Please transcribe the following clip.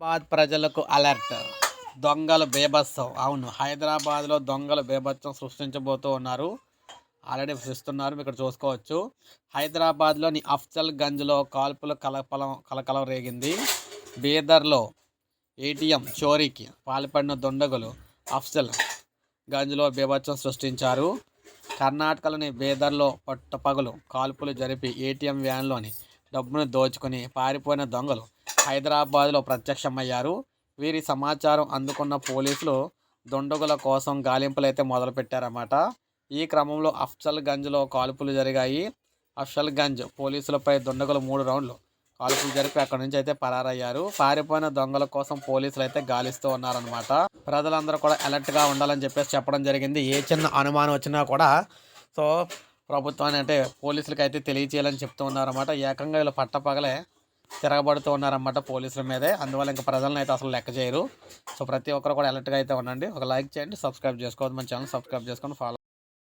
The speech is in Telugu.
హైదరాబాద్ ప్రజలకు అలర్ట్. దొంగలు బేభత్సం. అవును హైదరాబాద్లో దొంగలు బేభత్సం సృష్టించబోతూ ఉన్నారు. ఆల్రెడీ సృష్టిస్తున్నారు మీరు ఇక్కడ చూసుకోవచ్చు. హైదరాబాద్లోని అఫ్జల్ గంజ్లో కాల్పుల కలపలం కలకలం రేగింది. బీదర్లో ఏటీఎం చోరీకి పాల్పడిన దొండగులు అఫ్జల్ గంజ్లో బీభత్సం సృష్టించారు. కర్ణాటకలోని బీదర్లో పట్టపగలు కాల్పులు జరిపి ఏటీఎం వ్యాన్లోని డబ్బును దోచుకుని పారిపోయిన దొంగలు హైదరాబాద్లో ప్రత్యక్షమయ్యారు. వీరి సమాచారం అందుకున్న పోలీసులు దుండగుల కోసం గాలింపులు అయితే మొదలుపెట్టారన్నమాట. ఈ క్రమంలో అఫ్జల్ గంజ్లో కాల్పులు జరిగాయి. అఫ్షల్ గంజ్ పోలీసులపై దుండగులు మూడు రౌండ్లు కాల్పులు జరిపి అక్కడి నుంచి అయితే పరారయ్యారు. పారిపోయిన దొంగల కోసం పోలీసులు అయితే గాలిస్తూ ఉన్నారనమాట ప్రజలందరూ కూడా అలర్ట్గా ఉండాలని చెప్పేసి చెప్పడం జరిగింది. ఏ చిన్న అనుమానం వచ్చినా కూడా సో ప్రభుత్వాన్ని అంటే పోలీసులకి అయితే తెలియచేయాలని చెప్తూ ఉన్నారన్నమాట. ఏకంగా వీళ్ళు పట్టపగలే తిరగబడుతూ ఉన్నారన్నమాట పోలీసుల మీదే. అందువల్ల ఇంకా ప్రజలను అయితే అసలు లెక్క చేయరు. సో ప్రతి ఒక్కరు కూడా అలర్ట్గా అయితే ఉండండి. ఒక లైక్ చేయండి సబ్స్క్రైబ్ చేసుకోవద్దు. మన ఛానల్ సబ్స్క్రైబ్ చేసుకొని ఫాలో